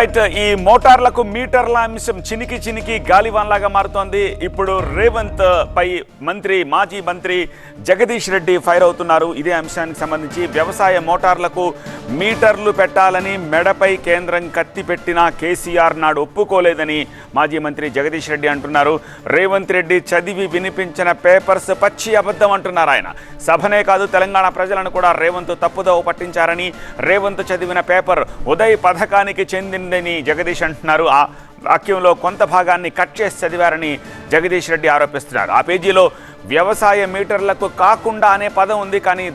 Right ఈ మోటార్లకు మీటర్ల అంశం చినికి చినికి గాలివాన్లాగా మారుతోంది. ఇప్పుడు రేవంత్ పై మంత్రి మాజీ మంత్రి జగదీష్ రెడ్డి ఫైర్ అవుతున్నారు. ఇదే అంశానికి సంబంధించి వ్యవసాయ మోటార్లకు మీటర్లు పెట్టాలని మెడపై కేంద్రం కత్తి పెట్టిన కేసీఆర్ నాడు ఒప్పుకోలేదని మాజీ మంత్రి జగదీష్ రెడ్డి అంటున్నారు. రేవంత్ రెడ్డి చదివి వినిపించిన పేపర్స్ పచ్చి అబద్ధం అంటున్నారు ఆయన. సభనే కాదు తెలంగాణ ప్రజలను కూడా రేవంత్ తప్పుదోవ పట్టించారని రేవంత్ చదివిన పేపర్ ఉదయ్ పథకానికి చెందిన ఉందని జగదీష్ అంటున్నారు. ఆ వాక్యంలో కొంత భాగాన్ని కట్ చేసి చదివారని జగదీష్ రెడ్డి ఆరోపిస్తున్నారు. ఆ పేజీలో వ్యవసాయ మీటర్లకు కాకుండా అనే పదం ఉంది కానీ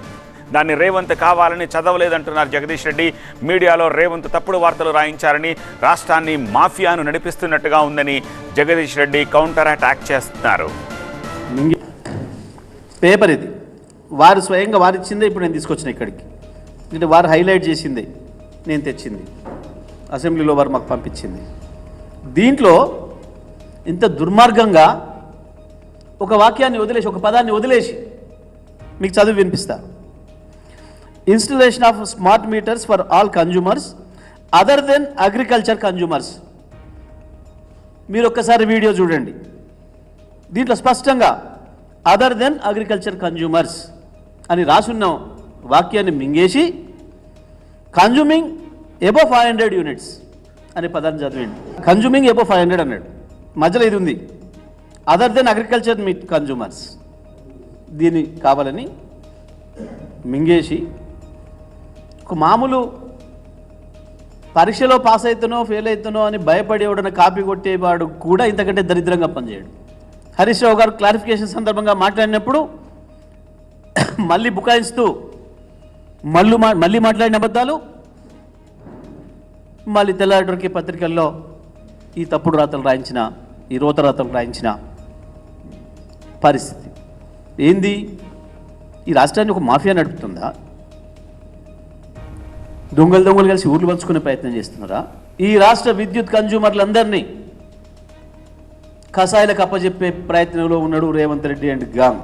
దాన్ని రేవంత్ కావాలని చదవలేదంటున్నారు జగదీష్ రెడ్డి. మీడియాలో రేవంత్ తప్పుడు వార్తలు రాయించారని రాష్ట్రాన్ని మాఫియాను నడిపిస్తున్నట్టుగా ఉందని జగదీష్ రెడ్డి కౌంటర్ అటాక్ చేస్తున్నారు. పేపర్ ఇది. వారు స్వయంగా వారిచ్చిందే ఇప్పుడు నేను తీసుకొచ్చిన ఇక్కడికి. వారు హైలైట్ చేసిందే నేను తెచ్చింది. అసెంబ్లీలో వారు మాకు పంపించింది. దీంట్లో ఇంత దుర్మార్గంగా ఒక వాక్యాన్ని వదిలేసి ఒక పదాన్ని వదిలేసి మీకు చదువు వినిపిస్తా. Installation of smart meters for all consumers other than agriculture consumers మీరు ఒక్కసారి వీడియో చూడండి. దీంట్లో స్పష్టంగా అదర్ దెన్ అగ్రికల్చర్ కన్జ్యూమర్స్ అని రాసున్న వాక్యాన్ని మింగేసి consuming above five hundred units అనే పదాన్ని చదివండి కన్జ్యూమింగ్ ఎబో ఫైవ్ హండ్రెడ్ అన్నాడు. మధ్యలో ఇది ఉంది. Other than agriculture meet consumers దీన్ని కావాలని మింగేసి ఒక మామూలు పరీక్షలో పాస్ అవుతానో ఫెయిల్ అవుతానో అని భయపడి ఎవడన కాపీ కొట్టేవాడు కూడా ఇంతకంటే దరిద్రంగా పనిచేయడు. హరీష్ రావు గారు క్లారిఫికేషన్ సందర్భంగా మాట్లాడినప్పుడు మళ్ళీ బుకాయిస్తూ మళ్ళీ మా మళ్ళీ మాట్లాడిన అబద్ధాలు మళ్ళీ తెల్లారికి పత్రికల్లో ఈ తప్పుడు రాతలు రాయించిన ఈ రోత రాతలు రాయించిన పరిస్థితి. ఏంది? ఈ రాష్ట్రాన్ని ఒక మాఫియా నడుపుతుందా? దొంగలు దొంగలు కలిసి ఊర్లు పంచుకునే ప్రయత్నం చేస్తున్నారా? ఈ రాష్ట్ర విద్యుత్ కన్జ్యూమర్లందరినీ కషాయాలకు అప్పజెప్పే ప్రయత్నంలో ఉన్నాడు రేవంత్ రెడ్డి అండ్ గాంగ్.